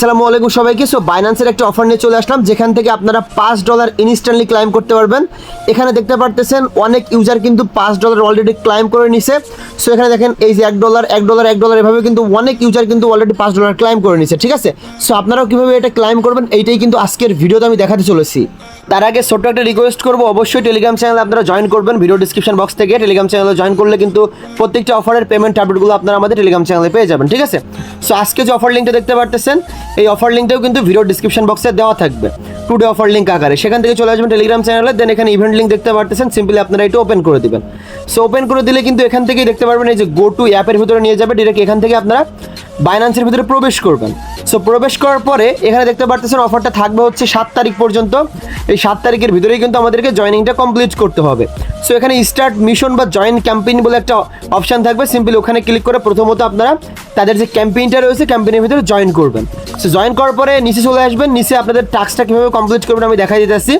আসসালামু আলাইকুম সবাইকে। সো বাইন্যান্সের একটা অফার নিয়ে চলে আসলাম, যেখান থেকে আপনারা পাঁচ ডলার ইনস্ট্যান্টলি ক্লাইম করতে পারবেন। এখানে দেখতে পারতেছেন, অনেক ইউজার কিন্তু পাঁচ ডলার অলরেডি ক্লাইম করে নিছে। সো এখানে দেখেন, এই যে এক ডলার এক ডলার এক ডলার এভাবে কিন্তু অনেক ইউজার কিন্তু অলরেডি পাঁচ ডলার ক্লাইম করে নিছে, ঠিক আছে? সো আপনারাও কীভাবে এটা ক্লাইম করবেন, এইটাই কিন্তু আজকের ভিডিওতে আমি দেখাতে চলেছি। তার আগে ছোট্ট একটা রিকোয়েস্ট করব, অবশ্যই টেলিগ্রাম চ্যানেলে আপনারা জয়েন করবেন। ভিডিও ডিসক্রিপশন বক্স থেকে টেলিগ্রাম চ্যানেলে জয়েন করলে কিন্তু প্রত্যেকটা অফারের পেমেন্ট আপডেটগুলো আপনারা আমাদের টেলিগ্রাম চ্যানেলে পেয়ে যাবেন, ঠিক আছে? সো আজকে যে অফার লিঙ্কটা দেখতে পারতেছেন, এই অফার লিঙ্কটাও কিন্তু ভিডিও ডিসক্রিপশন বক্সে দেওয়া থাকবে। টুডে অফার লিঙ্ক আকারে। সেখান থেকে চলে আসবেন টেলিগ্রাম চ্যানেলে দেন এখানে ইভেন্ট লিঙ্ক দেখতে পারতেছেন সিম্পলি আপনারা এটা ওপেন করে দিবেন। সো ওপেন করে দিলে কিন্তু এখান থেকেই দেখতে পারবেন, এই যে গো টু অ্যাপের ভিতরে নিয়ে যাবে ডিরেক্ট এখান থেকে আপনারা বাইন্যান্সের ভিতরে প্রবেশ করবেন। সো প্রবেশ করার পরে এখানে দেখতে পারতেছেন অফারটা থাকবে হচ্ছে সাত তারিখ পর্যন্ত। এই সাত তারিখের ভিতরেই কিন্তু আমাদেরকে জয়েনিংটা কমপ্লিট করতে হবে। সো এখানে স্টার্ট মিশন বা জয়েন ক্যাম্পেইন বলে একটা অপশন থাকবে। সিম্পলি ওখানে ক্লিক করে প্রথমত আপনারা তাদের যে ক্যাম্পেইনটা রয়েছে ক্যাম্পেইনের ভিতরে জয়েন করবেন। সো জয়েন করার পরে নিচে চলে আসবেন। নিচে আপনাদের টাস্কটা কীভাবে কমপ্লিট করবেন আমি দেখাই দিতেছি।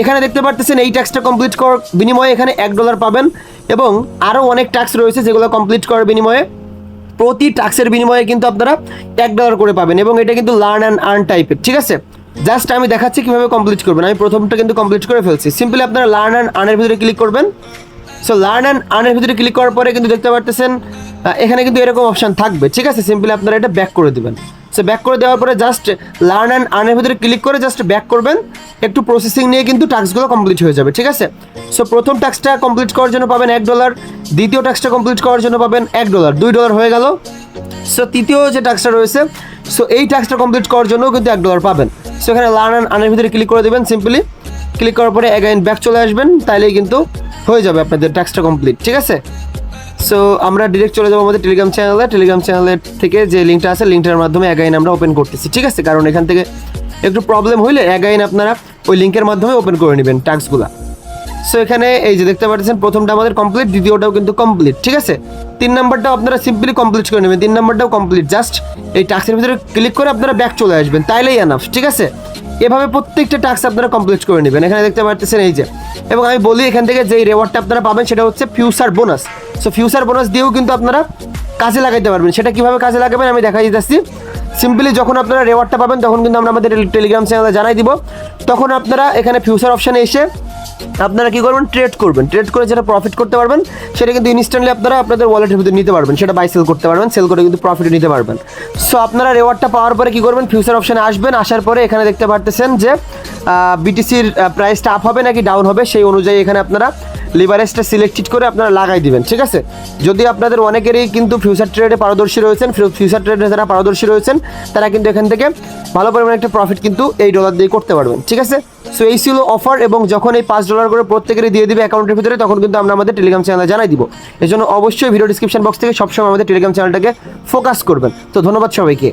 এখানে দেখতে পারতেছেন এই টাস্কটা কমপ্লিট করার বিনিময়ে এখানে এক ডলার পাবেন এবং আরও অনেক টাস্ক রয়েছে যেগুলো কমপ্লিট করার বিনিময়ে। প্রতি টাক্সের বিনিময়ে কিন্তু আপনারা এক ডলার করে পাবেন এবং এটা কিন্তু লার্ন অ্যান্ড আর্ন টাইপের ঠিক আছে? জাস্ট আমি দেখাচ্ছি কীভাবে কমপ্লিট করবেন। আমি প্রথমটা কিন্তু কমপ্লিট করে ফেলছি। সিম্পলি আপনারা লার্ন অ্যান্ড আর্নের ভিতরে ক্লিক করবেন। সো লার্ন অ্যান্ড আর্নের ভিতরে ক্লিক করার পরে কিন্তু দেখতে পারতেছেন এখানে কিন্তু এরকম অপশান থাকবে, ঠিক আছে? সিম্পলি আপনারা এটা ব্যাক করে দিবেন। সো ব্যাক করে দেওয়ার পরে জাস্ট লার্ন অ্যান্ড আর্নের ভিতরে ক্লিক করে জাস্ট ব্যাক করবেন। একটু প্রসেসিং নিয়ে কিন্তু টাস্কগুলো কমপ্লিট হয়ে যাবে, ঠিক আছে? সো প্রথম টাস্কটা কমপ্লিট করার জন্য পাবেন এক ডলার দ্বিতীয় টাস্কটা কমপ্লিট করার জন্য পাবেন এক ডলার দুই ডলার হয়ে গেল। সো তৃতীয় যে টাস্কটা রয়েছে সো এই টাস্কটা কমপ্লিট করার জন্যও কিন্তু এক ডলার পাবেন। সো এখানে লার্ন অ্যান্ড আর্নের ভিতরে ক্লিক করে দেবেন সিম্পলি ক্লিক করার পরে অ্যাগাইন ব্যাক চলে আসবেন, তাইলেই কিন্তু হয়ে যাবে আপনাদের টাস্কটা কমপ্লিট ঠিক আছে? সো আমরা ডিরেক্ট চলে যাব আমাদের টেলিগ্রাম চ্যানেলে টেলিগ্রাম চ্যানেলের থেকে যে লিঙ্কটা আছে লিঙ্কটার মাধ্যমে অ্যাগাইন আমরা ওপেন করতেছি, ঠিক আছে? কারণ এখান থেকে একটু প্রবলেম হইলে অ্যাগাইন আপনারা ওই লিঙ্কের মাধ্যমে ওপেন করে নেবেন টাস্কগুলো সো এখানে এই যে দেখতে পাচ্ছেন, প্রথমটা আমাদের কমপ্লিট দ্বিতীয়টাও কিন্তু কমপ্লিট ঠিক আছে? তিন নাম্বারটাও আপনারা সিম্পলি কমপ্লিট করে নেবেন। তিন নাম্বারটাও কমপ্লিট জাস্ট এই টাস্কের ভিতরে ক্লিক করে আপনারা ব্যাক চলে আসবেন, তাইলেই এনাফ ঠিক আছে? এভাবে প্রত্যেকটা টাস্ক আপনারা কমপ্লিট করে নেবেন। এখানে দেখতে পাচ্ছেন এই যে, এবং আমি বলি এখান থেকে যেই রেওয়ার্ডটা আপনারা পাবেন, সেটা হচ্ছে future bonus so future bonus দিয়েও কিন্তু আপনারা কাজে লাগাইতে পারবেন। সেটা কীভাবে কাজে লাগাবেন আমি দেখাই দিতেছি। সিম্পলি যখন আপনারা রেওয়ার্ডটা পাবেন, তখন কিন্তু আমরা আমাদের টেলিগ্রাম চ্যানেলে জানাই দিব। তখন আপনারা এখানে ফিউচার অপশানে এসে আপনারা কী করবেন? ট্রেড করবেন। ট্রেড করে যেটা প্রফিট করতে পারবেন, সেটা কিন্তু ইনস্ট্যান্টলি আপনারা আপনাদের ওয়ালেটের ভিতরে নিতে পারবেন। সেটা বাই সেল করতে পারবেন সেল করে কিন্তু প্রফিট নিতে পারবেন। সো আপনারা রেওয়ার্ডটা পাওয়ার পরে কী করবেন? ফিউচার অপশানে আসবেন, আসার পরে এখানে দেখতে পারতেছেন যে বিটিসির প্রাইসটা আপ হবে নাকি ডাউন হবে, সেই অনুযায়ী এখানে আপনারা লিভারেজটা সিলেক্টেড করে আপনারা লাগাই দিবেন, ঠিক আছে? যদি আপনাদের অনেকেরই কিন্তু ফিউচার ট্রেডে পারদর্শী রয়েছেন ফিউচার ট্রেডে যারা পারদর্শী রয়েছেন, তারা কিন্তু এখান থেকে ভালো পরিমাণে একটা প্রফিট কিন্তু এই ডলার দিয়ে করতে পারবেন, ঠিক আছে? সো এই ছিল অফার এবং যখন এই পাঁচ ডলার করে প্রত্যেকেরই দিয়ে দিবে অ্যাকাউন্টের ভিতরে, তখন কিন্তু আমরা আমাদের টেলিগ্রাম চ্যানেলে জানাই দিব। এই জন্য অবশ্যই ভিডিও ডিসক্রিপশন বক্স থেকে সবসময় আমাদের টেলিগ্রাম চ্যানেলটাকে ফোকাস করবেন। তো ধন্যবাদ সবাইকে।